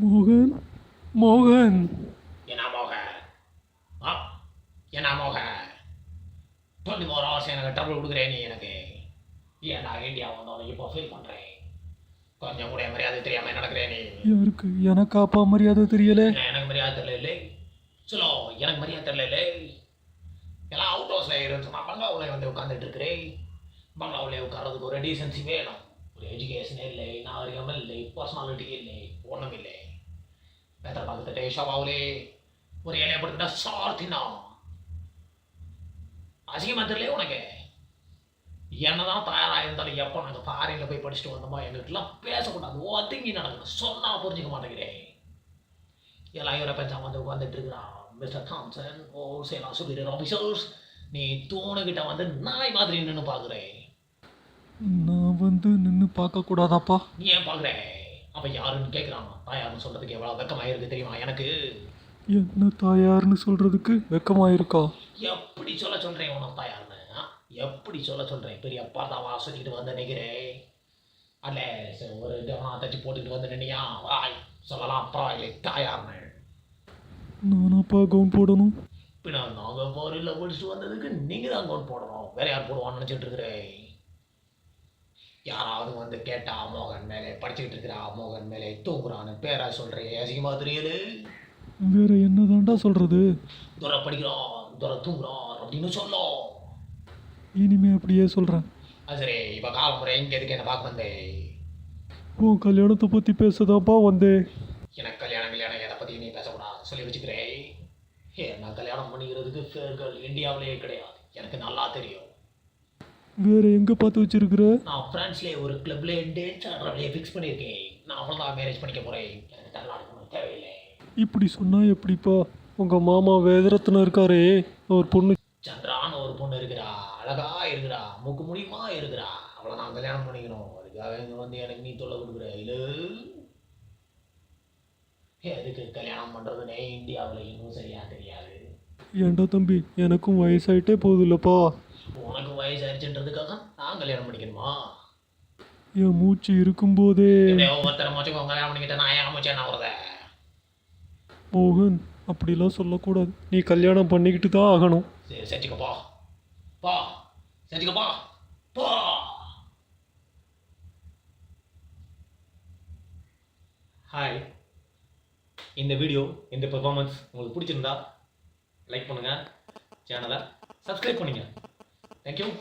மோகன் மோகன் என்ன மோக ஆ என்ன மோக டுவெண்ட்டி ஃபோர் ஹவர்ஸ் எனக்கு ட்ரபிள் கொடுக்குறேன் நீ எனக்கு ஏன்டா இந்தியா வந்தோன்னு இப்போ ஃபீல் பண்ணுறேன் கொஞ்சம் கூட மரியாதை தெரியாமல் நடக்கிறேன் நீ யாருக்கு எனக்காப்பா மரியாதை தெரியல எனக்கு மரியாதை தெரியல இல்லை சொல்லோ எனக்கு மரியாதை தெரியல இல்லை எல்லாம் அவுட் ஹவுஸில் இருந்து நான் பங்களாவில் வந்து உட்காந்துட்டு இருக்கிறேன் பங்களாவில் உட்கார்றதுக்கு ஒரு டீசன்சி வேணும் ஒரு எஜுகேஷன் இல்லை நாகரிகம் இல்லை பர்சனாலிட்டி இல்லை ஒன்றும் இல்லை வேற பார்த்துட்டு ஷோபாவிலே ஒரு இலையை படுத்துட்டா சார்த்தினா அசிங்கமாக தெரியல உனக்கு? என்னதான் தயாராக இருந்தாலும் எப்போ நாங்கள் ஃபாரினில் போய் படிச்சுட்டு வந்தோமோ எங்களுக்குலாம் பேசக்கூடாது. ஒதுங்கி நடக்கணும் சொன்னால் புரிஞ்சுக்க மாட்டேங்கிறேன் எல்லாம் யூரோப்பியன்ஸாக வந்து உட்காந்துட்டு இருக்கிறான் மிஸ்டர் தாம்சன் ஓ சேலா சுப்பீரியர் ஆஃபீஸர்ஸ். நீ தூணுகிட்ட வந்து நாய் மாதிரி நின்று பார்க்குறேன் நான் வந்து நின்று பார்க்கக்கூடாதாப்பா? நீ ஏன் பார்க்குற? அவன் யாருன்னு கேட்குறான் தாயார்னு சொல்கிறதுக்கு எவ்வளோ வெக்கமாக இருக்கு தெரியுமா? எனக்கு என்ன தாயார்னு சொல்கிறதுக்கு வெக்கமாயிருக்கா? எப்படி சொல்ல சொல்கிறேன் உனக்கு தாயார்னு? எப்படி சொல்ல சொல்கிறேன் பெரிய பரதாவா சுற்றிக்கிட்டு வந்து நிற்கிறேன் அல்ல சரி, ஒரு இதெல்லாம் தச்சு போட்டுக்கிட்டு வந்து நின்னியா? வாய் சொல்லலாம் பரவாயில்லை தாயார்னு. நானாப்பா கவுன் போடணும். பின்ன நாங்கள் ஃபாரினில் படிச்சுட்டு வந்ததுக்கு நீங்கள் தான் அக்கௌண்ட் போடணும். வேற யார் போடுவான்னு நினச்சிட்டு இருக்கிறேன். யாராவது வந்து கேட்டா மோகன் மேலே படிச்சுக்கிட்டு இருக்கிறா மோகன் மேலே தூங்குறான்னு பேரா சொல்கிறேன் அசிங்கமா தெரியல வேற என்னதான்டா சொல்கிறது துரை படிக்கிறான் துரை தூங்குறான் அப்படின்னு சொல்லும் இனிமே அப்படியே சொல்கிறேன் அது சரி இப்போ காலமுறை இங்கே எதுக்கு என்ன பார்க்க வந்தேன் உன் கல்யாணத்தை பற்றி பேசதான்ப்பா வந்தேன் எனக்கு கல்யாணம் கல்யாணம் எதை பற்றி நீ பேசக்கூடாது சொல்லி வச்சுக்கிறேன் ஏ நான் கல்யாணம் பண்ணிக்கிறதுக்கு ஃபேர்கள் இந்தியாவிலேயே கிடையாது. எனக்கு நல்லா தெரியும். வேற எங்கே பார்த்து வச்சிருக்கிற? நான் ஃப்ரான்ஸ்லேயே ஒரு கிளப்ல டான்ஸ் ஆடுறவளையே ஃபிக்ஸ் பண்ணியிருக்கேன். நான் அவ்வளோதான் மேரேஜ் பண்ணிக்க தமிழ்நாடு தேவையில்லை. இப்படி சொன்னா எப்படிப்பா? உங்கள் மாமா வேதரத்னம் இருக்காரே. அவர் பொண்ணு சந்திரான்னு ஒரு பொண்ணு இருக்கிறா. அழகா இருக்கிறா. மூக்கு முடியுமா இருக்கிறா. அவளை நான் கல்யாணம் பண்ணிக்கணும். அதுக்காக இங்கே வந்து எனக்கு நீ தொல்லை கொடுக்குற. இல்லை. எதுக்கு கல்யாணம் பண்ணுறதுனே இந்தியாவில் இன்னும் சரியா தெரியாது. ஏன்டா தம்பி? எனக்கும் வயசாயிட்டே போகுது இல்லப்பா உனக்கு வயசாயிருச்சுன்றதுக்காக நான் கல்யாணம் பண்ணிக்கணுமா? என் மூச்சு இருக்கும்போதே. ஒருத்தரை மூச்சுக்கோ கல்யாணம் பண்ணிக்கிட்டேன் நான் ஏன் மூச்சு என்ன வருத மோகன் அப்படிலாம் சொல்லக்கூடாது. நீ கல்யாணம் பண்ணிக்கிட்டு தான் ஆகணும். சரி செஞ்சுக்க போ. போ. செஞ்சுக்க போ. போ. ஹாய் இந்த வீடியோ இந்த பெர்ஃபார்மன்ஸ் உங்களுக்கு பிடிச்சிருந்தா லைக் பண்ணுங்கள் சேனலை சப்ஸ்கிரைப் பண்ணுங்கள் Thank you.